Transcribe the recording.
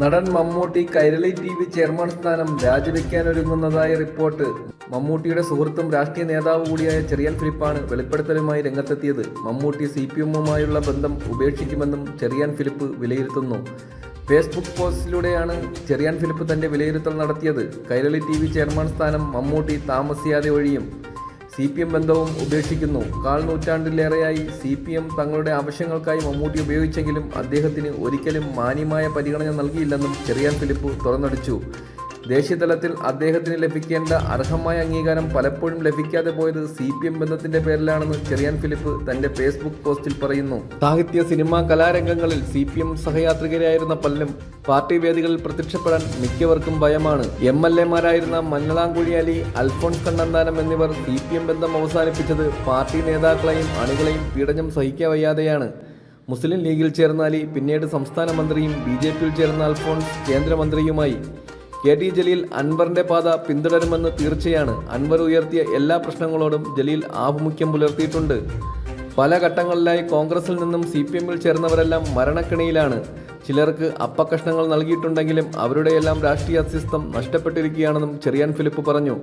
നടൻ Mammootty Kairali T V chairman സ്ഥാനം രാജിവെക്കാനൊരുങ്ങുന്നതായ റിപ്പോർട്ട്. മമ്മൂട്ടിയുടെ സുഹൃത്തും രാഷ്ട്രീയ നേതാവ് കൂടിയായ ചെറിയാൻ ഫിലിപ്പാണ് വെളിപ്പെടുത്തലുമായി രംഗത്തെത്തിയത്. മമ്മൂട്ടി സി പി എമ്മുമായുള്ള ബന്ധം ഉപേക്ഷിക്കുമെന്നും ചെറിയാൻ ഫിലിപ്പ് വിലയിരുത്തുന്നു. ഫേസ്ബുക്ക് പോസ്റ്റിലൂടെയാണ് ചെറിയാൻ ഫിലിപ്പ് തന്റെ വിലയിരുത്തൽ നടത്തിയത്. കൈരളി ടി വി ചെയർമാൻ സ്ഥാനം മമ്മൂട്ടി താമസിയാതെ ഒഴിയും. സി പി എം ബന്ധവും ഉപേക്ഷിക്കുന്നു. കാൽ നൂറ്റാണ്ടിലേറെയായി സി പി എം തങ്ങളുടെ ആവശ്യങ്ങൾക്കായി മമ്മൂട്ടി ഉപയോഗിച്ചെങ്കിലും അദ്ദേഹത്തിന് ഒരിക്കലും മാന്യമായ പരിഗണന നൽകിയില്ലെന്നും ചെറിയാൻ ഫിലിപ്പ് തുറന്നടിച്ചു. ദേശീയതലത്തിൽ അദ്ദേഹത്തിന് ലഭിക്കേണ്ട അർഹമായ അംഗീകാരം പലപ്പോഴും ലഭിക്കാതെ പോയത് സി പി എം ബന്ധത്തിന്റെ പേരിലാണെന്ന് ചെറിയാൻ ഫിലിപ്പ് തന്റെ ഫേസ്ബുക്ക് പോസ്റ്റിൽ പറയുന്നു. സാഹിത്യ സിനിമാ കലാരംഗങ്ങളിൽ സി പി എം സഹയാത്രികരായിരുന്ന പലരും പാർട്ടി വേദികളിൽ പ്രത്യക്ഷപ്പെടാൻ മിക്കവർക്കും ഭയമാണ്. എം എൽ എമാരായിരുന്ന മഞ്ഞളാംകുഴി അലി അൽഫോൺസ് കണ്ണന്താനം എന്നിവർ സി പി എം ബന്ധം അവസാനിപ്പിച്ചത് പാർട്ടി നേതാക്കളെയും അണികളെയും പീഡനം സഹിക്കവയ്യാതെയാണ് മുസ്ലിം ലീഗിൽ ചേർന്ന അലി പിന്നീട് സംസ്ഥാന മന്ത്രിയും ബി ജെ പിയിൽ ചേർന്ന അൽഫോൺസ് കേന്ദ്രമന്ത്രിയുമായി. കെ ടി ജലീൽ അൻവറിന്റെ പാത പിന്തുടരുമെന്ന് തീർച്ചയാണ് അൻവർ ഉയർത്തിയ എല്ലാ പ്രശ്നങ്ങളോടും ജലീൽ ആഭിമുഖ്യം പുലർത്തിയിട്ടുണ്ട്. പല ഘട്ടങ്ങളിലായി കോൺഗ്രസിൽ നിന്നും സി പി എമ്മിൽ ചേർന്നവരെല്ലാം മരണക്കിണിയിലാണ്. ചിലർക്ക് അപ്പക്കഷ്ണങ്ങൾ നൽകിയിട്ടുണ്ടെങ്കിലും അവരുടെയെല്ലാം രാഷ്ട്രീയ അസ്തിത്വം നഷ്ടപ്പെട്ടിരിക്കുകയാണെന്നും ചെറിയാൻ ഫിലിപ്പ് പറഞ്ഞു.